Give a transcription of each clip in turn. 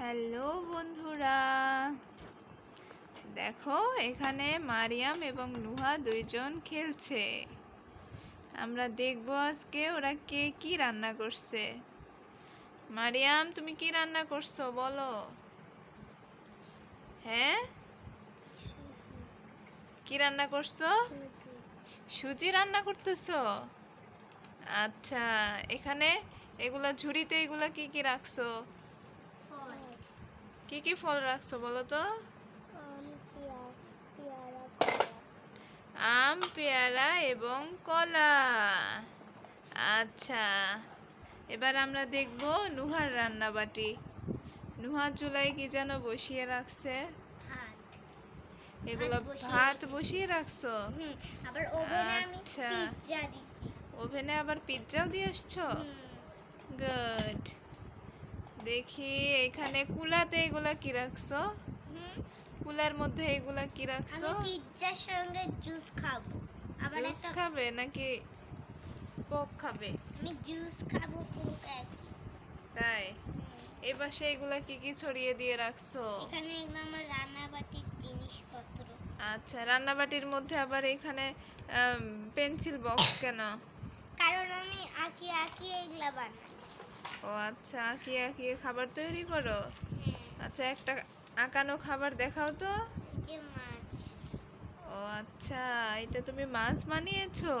Hello বন্ধুরা। দেখো, এখানে মারিয়াম এবং নুহা দুইজন খেলছে। আমরা দেখব আজকে ওরা কে কি রান্না করছে। মারিয়াম, তুমি কি রান্না করছ বলো? হ্যাঁ? কি রান্না করছ? সুজি রান্না করতেছো? আচ্ছা এখানে এগুলা ঝুড়িতে এগুলা কি কি রাখছো? কি কি ফল রাখছো বলো তো? আম পেয়ারা এবং কলা। আচ্ছা এবার আমরা দেখব নুহার রান্নাবাটি। নুহা চুলায় কি যেন বসিয়ে রাখছে? এগুলো ভাত বসিয়ে রাখছো। আচ্ছা। ওভেনে আবার পিৎজাও দিয়ে আসছো? গুড দেখি এখানে কুলাতে এগুলা কি রাখছো? হুম, কুলার মধ্যে এগুলা কি রাখছো? আমি পিৎজার সঙ্গে জুস খাব। আবার জুস খাবে নাকি কোক খাবে? আমি জুস খাব কোক তাই? এই পাশে এগুলা কি কি ছড়িয়ে দিয়ে রাখছো? এখানে এগুলো আমার রান্নাবাটির জিনিসপত্র। আচ্ছা রান্নাবাটির মধ্যে আবার এখানে পেন্সিল বক্স কেন? কারণ আমি আঁকি আঁকি এগুলা বানাই। ও আচ্ছা আঁকিয়ে আঁকিয়ে খাবার তৈরি করো? আচ্ছা একটা আঁকানো খাবার দেখাও তো। মাছ। ও আচ্ছা এটা তুমি মাছ বানিয়েছো?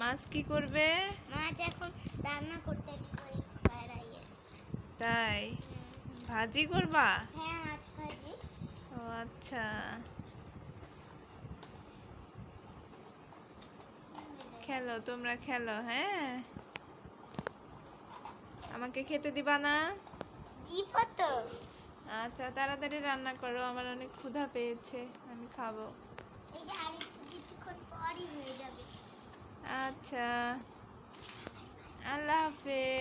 মাছ কি করবে? মাছ এখন রান্না করতে তাই? ভাজি করবা? হ্যাঁ মাছ ভাজি। ও আচ্ছা। খেলো তোমরা খেলো হ্যাঁ? আমাকে খেতে দিবা না? দিব তো। আচ্ছা তাড়াতাড়ি রান্না করো আমার অনেক ক্ষুধা পেয়েছে আমি খাব। এই যে আর একটু কিছুক্ষণ পরই হয়ে যাবে। আচ্ছা আল্লাহ হাফেজ।